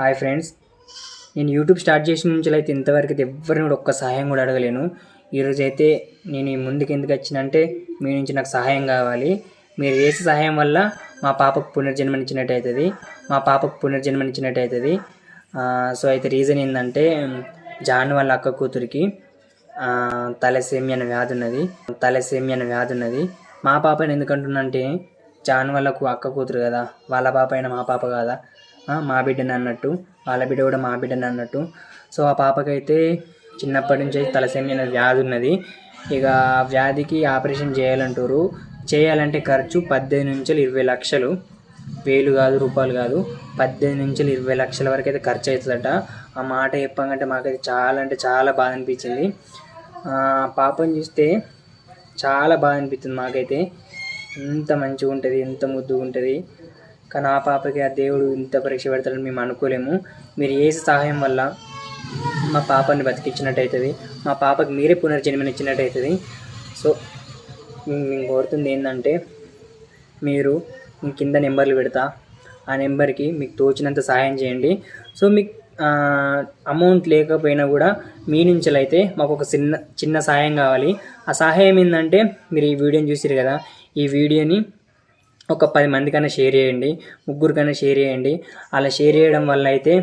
Hi friends. నేను YouTube start చేసిన నుంచి అయితే ఇంతవరకు అయితే ఎవరిని కూడా ఒక్క సహాయం కూడా అడగలేను. ఈరోజు అయితే నేను ఈ ముందుకు ఎందుకు వచ్చినంటే మీ నుంచి నాకు సహాయం కావాలి. మీరు చేసే సహాయం వల్ల మా పాపకు పునర్జన్మనిచ్చినట్టు అవుతుంది. మా పాపకు పునర్జన్మనిచ్చినట్టు అవుతుంది. సో అయితే రీజన్ ఏంటంటే జాన్ వాళ్ళ అక్క కూతురికి తలసేమి అనే వ్యాధి ఉన్నది. తలసేమి అనే వ్యాధి ఉన్నది. మా పాపని ఎందుకంటున్నంటే జాన్ వాళ్ళకు అక్క కూతురు కదా. వాళ్ళ పాప అయినా మా పాప కదా? మా బిడ్డని అన్నట్టు వాళ్ళ బిడ్డ కూడా మా బిడ్డని అన్నట్టు. సో ఆ పాపకైతే చిన్నప్పటి నుంచి తలసేమి వ్యాధి ఉన్నది. ఇక వ్యాధికి ఆపరేషన్ చేయాలంటారు. చేయాలంటే ఖర్చు పద్దెనిమిది నుంచి ఇరవై లక్షలు. వేలు కాదు రూపాయలు కాదు. పద్దెనిమిది నుంచి ఇరవై లక్షల వరకు అయితే ఖర్చు అవుతుందట ఆ మాట చెప్పంగంటే మాకైతే చాలా అంటే చాలా బాధ అనిపించింది. ఆ చూస్తే చాలా బాధ అనిపిస్తుంది మాకైతే. ఎంత మంచిగా ఉంటుంది ఎంత ముద్దుగా ఉంటుంది. కానీ ఆ పాపకి ఆ దేవుడు ఇంత పరీక్ష పెడతాడని మేము అనుకోలేము. మీరు ఏ సహాయం వల్ల మా పాపని బతికించినట్టయితుంది మా పాపకి మీరే పునర్జన్మనిచ్చినట్టయితుంది సో మేము కోరుతుంది ఏంటంటే మీరు మీ కింద నెంబర్లు పెడతా. ఆ నెంబర్కి మీకు తోచినంత సహాయం చేయండి. సో మీకు అమౌంట్ లేకపోయినా కూడా మీ నుంచి అయితే మాకు ఒక చిన్న చిన్న సహాయం కావాలి. ఆ సహాయం ఏంటంటే మీరు ఈ వీడియోని చూసారు కదా ఈ వీడియోని ఒక పది మందికైనా షేర్ చేయండి ముగ్గురికైనా షేర్ చేయండి. అలా షేర్ చేయడం వల్ల అయితే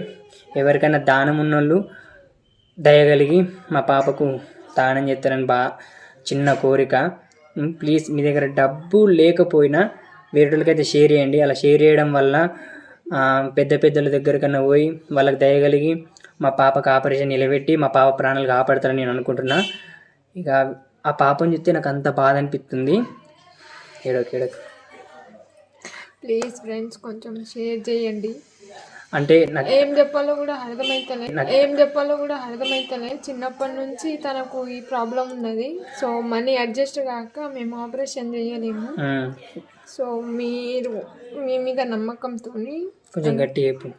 ఎవరికైనా దానం ఉన్నోళ్ళు దయగలిగి మా పాపకు దానం చేస్తారని బా చిన్న కోరిక. ప్లీజ్ మీ దగ్గర డబ్బు లేకపోయినా వేరేటోళ్ళకైతే షేర్ చేయండి. అలా షేర్ చేయడం వల్ల పెద్ద పెద్దల దగ్గరకన్నా పోయి వాళ్ళకి దయగలిగి మా పాపకు ఆపరేషన్ నిలబెట్టి మా పాప ప్రాణాలు కాపాడతారని నేను అనుకుంటున్నా. ఇక ఆ పాపను చూస్తే నాకు అంత బాధ అనిపిస్తుంది. ఏడోకి. ప్లీజ్ ఫ్రెండ్స్ కొంచెం షేర్ చేయండి. అంటే ఏం చెప్పాలో కూడా అర్థమైతలే. ఏం చెప్పాలో కూడా అర్థమైతలే. చిన్నప్పటి నుంచి తనకు ఈ ప్రాబ్లం ఉన్నది. సో మనీ అడ్జస్ట్ కాక మేము ఆపరేషన్ చేయలేము. సో మీరు మీ మీద నమ్మకంతో కొంచెం గట్టి చెప్పు.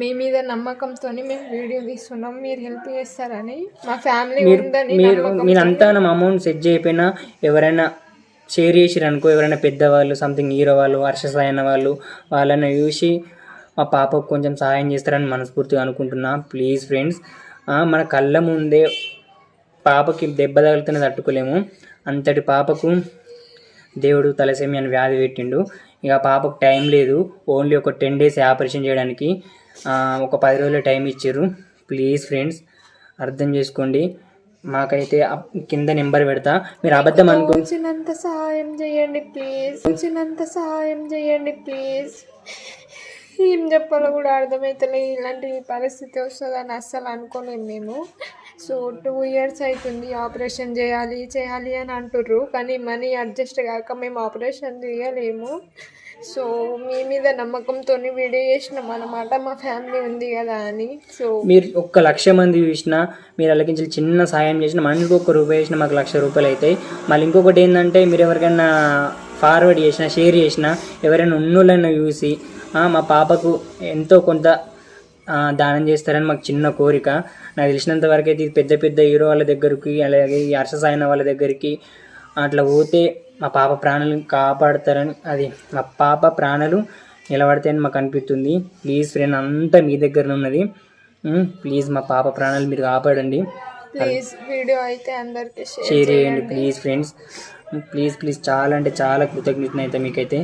మీ మీద నమ్మకంతో మేము వీడియో తీస్తున్నాం. మీరు హెల్ప్ చేస్తారని మా ఫ్యామిలీ ఉందని మీరంతా అమౌంట్ సెట్ చేయకపోయినా ఎవరైనా షేర్ చేసిరు అనుకో ఎవరైనా పెద్దవాళ్ళు సంథింగ్ హీరో వాళ్ళు హర్షస్ అయిన వాళ్ళు వాళ్ళని చూసి మా పాపకు కొంచెం సహాయం చేస్తారని మనస్ఫూర్తిగా అనుకుంటున్నా. ప్లీజ్ ఫ్రెండ్స్ మన కళ్ళ ముందే పాపకి దెబ్బ తగిలితేనే తట్టుకోలేము. అంతటి పాపకు దేవుడు తలసేమి అని వ్యాధి పెట్టిండు. ఇక పాపకు టైం లేదు. ఓన్లీ ఒక టెన్ డేస్ ఆపరేషన్ చేయడానికి ఒక పది రోజుల టైం ఇచ్చారు ప్లీజ్ ఫ్రెండ్స్ అర్థం చేసుకోండి. మాకైతే కింద నెంబర్ పెడతా. మీరు అబద్ధం అనుకో వచ్చినంత సహాయం చేయండి ప్లీజ్. వచ్చినంత సహాయం చేయండి ప్లీజ్. ఏం చెప్పాలో కూడా అర్థమవుతలే ఇలాంటి పరిస్థితి వస్తుందని అస్సలు అనుకోలేము మేము. సో టూ ఇయర్స్ అవుతుంది ఆపరేషన్ చేయాలి చేయాలి అని అంటుర్రు. కానీ మనీ అడ్జస్ట్ కాక మేము ఆపరేషన్ చేయలేము. సో మీ మీద నమ్మకంతో వీడియో చేసినాం అన్నమాట. మా ఫ్యామిలీ ఉంది కదా అని. సో మీరు ఒక్క లక్ష మంది చూసినా మీరు అలకించి చిన్న సాయం చేసినా మనిషికి ఒక్క రూపాయి వేసినా మాకు లక్ష రూపాయలు అవుతాయి. మళ్ళీ ఇంకొకటి ఏంటంటే మీరు ఎవరికైనా ఫార్వర్డ్ చేసినా షేర్ చేసినా ఎవరైనా ఉన్నోళ్ళైనా చూసి మా పాపకు ఎంతో కొంత దానం చేస్తారని మాకు చిన్న కోరిక. నాకు తెలిసినంత వరకు అయితే పెద్ద పెద్ద హీరో వాళ్ళ దగ్గరికి అలాగే ఈ హర్ష సాయన వాళ్ళ దగ్గరికి అట్లా పోతే మా పాప ప్రాణాలు కాపాడతారని అది మా పాప ప్రాణాలు నిలబడతాయని మాకు అనిపిస్తుంది. ప్లీజ్ ఫ్రెండ్ అంతా మీ దగ్గర ఉన్నది. ప్లీజ్ మా పాప ప్రాణాలు మీరు కాపాడండి. ప్లీజ్ వీడియో అయితే అందరికీ షేర్ చేయండి ప్లీజ్ ఫ్రెండ్స్. ప్లీజ్ ప్లీజ్ చాలా అంటే చాలా కృతజ్ఞతలు అయితే మీకైతే.